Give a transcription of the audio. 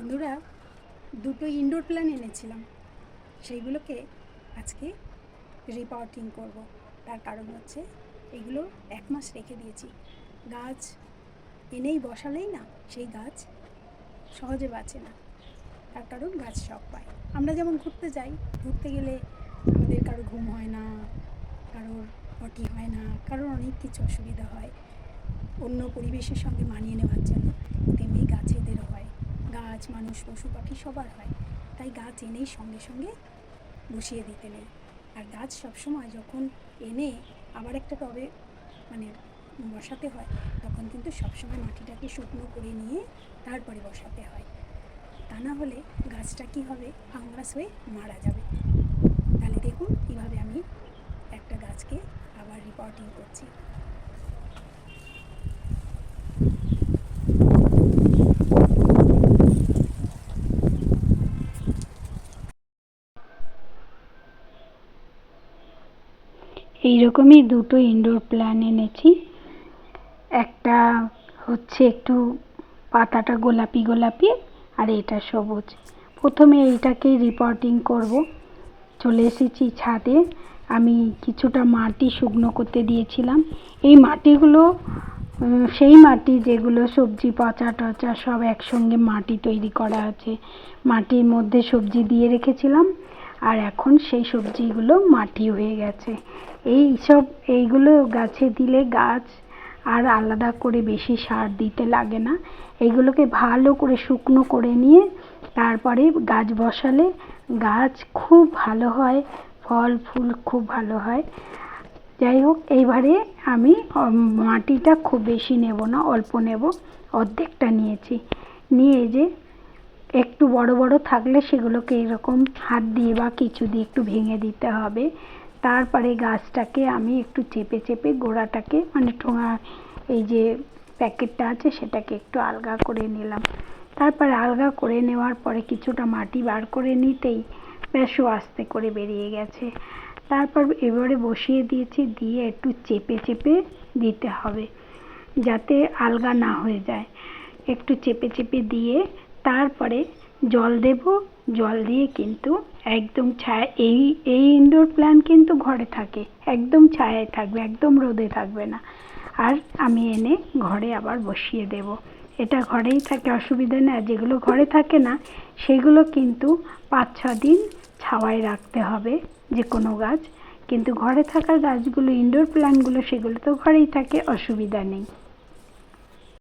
বন্ধুরা, দুটো indoor plant এনেছিলাম। সেইগুলোকে আজকে রিপোর্টিং করব। তার কারণ হচ্ছে, এগুলো এক মাস রেখে দিয়েছি। গাছ এনেই বসালেই না, সেই গাছ সহজে বাঁচে না। তার কারণ গাছ শখ পায়। আমরা যেমন ঘুরতে যাই, ঘুরতে গেলে আমাদের কারও ঘুম হয় না, কারোর পটি হয় না, কারোর অনেক কিছু অসুবিধা হয়। অন্য পরিবেশের সঙ্গে মানিয়ে নেওয়ার জন্য তেমনি গাছেদেরও হয়। গাছ, মানুষ, পশু পাখি সবার হয়। তাই গাছ এনেই সঙ্গে সঙ্গে বসিয়ে দিতে নেই। আর গাছ সবসময় যখন এনে আবার একটা টবে মানে বসাতে হয়, তখন কিন্তু সবসময় মাটিটাকে শুকনো করে নিয়ে তারপরে বসাতে হয়। তা না হলে গাছটা কি হবে? ফাঙ্গাস হয়ে মারা যাবে। তাহলে দেখুন কীভাবে আমি একটা গাছকে আবার রিপোর্টিং করছি। এইরকমই দুটো ইনডোর প্ল্যান এনেছি। একটা হচ্ছে একটু পাতাটা গোলাপি গোলাপি আর এটা সবুজ। প্রথমে এইটাকে রিপোর্টিং করব। চলে এসেছি ছাদে। আমি কিছুটা মাটি শুকনো করতে দিয়েছিলাম। এই মাটিগুলো সেই মাটি যেগুলো সবজি, পচা টচা সব একসঙ্গে মাটি তৈরি করা আছে। মাটির মধ্যে সবজি দিয়ে রেখেছিলাম। আর এখন সেই সবজিগুলো মাটি হয়ে গেছে। এই সব, এইগুলো গাছে দিলে গাছ আর আলাদা করে বেশি সার দিতে লাগে না। এইগুলোকে ভালো করে শুকনো করে নিয়ে তারপরে গাছ বসালে গাছ খুব ভালো হয়, ফল, ফুল খুব ভালো হয়। যাই হোক, এইবারে আমি মাটিটা খুব বেশি নেব না, অল্প নেব। অর্ধেকটা নিয়েছি। নিয়ে যে একটু বড় বড় থাকলে সেগুলোকে এরকম হাত দিয়ে বা কিছু দিয়ে একটু ভেঙে দিতে হবে। তারপরে গাছটাকে আমি একটু চেপে চেপে গোড়াটাকে মানে ঠোঙা, এই যে প্যাকেটটা আছে সেটাকে একটু আলগা করে নিলাম। তারপরে আলগা করে নেওয়ার পরে কিছুটা মাটি বার করে নিতেই বেশও আস্তে করে বেরিয়ে গেছে। তারপর এবারে বসিয়ে দিয়েছি, দিয়ে একটু চেপে চেপে দিতে হবে যাতে আলগা না হয়ে যায়। একটু চেপে চেপে দিয়ে তারপরে জল দেব, জল দিয়ে কিন্তু একদম ছায়া, এই এই ইনডোর প্ল্যান্ট কিন্তু ঘরে থাকে, একদম ছায়ায় থাকবে, একদম রোদে থাকবে না। আর আমি এনে ঘরে আবার বসিয়ে দেব। এটা ঘরেই থাকে, অসুবিধা নেই আর যেগুলো ঘরে থাকে না, সেগুলো কিন্তু পাঁচ, ছ দিন ছাওয়ায় রাখতে হবে যে কোনো গাছ। কিন্তু ঘরে থাকা গাছগুলো ইনডোর প্ল্যান্টগুলো সেগুলো তো ঘরেই থাকে, অসুবিধা নেই।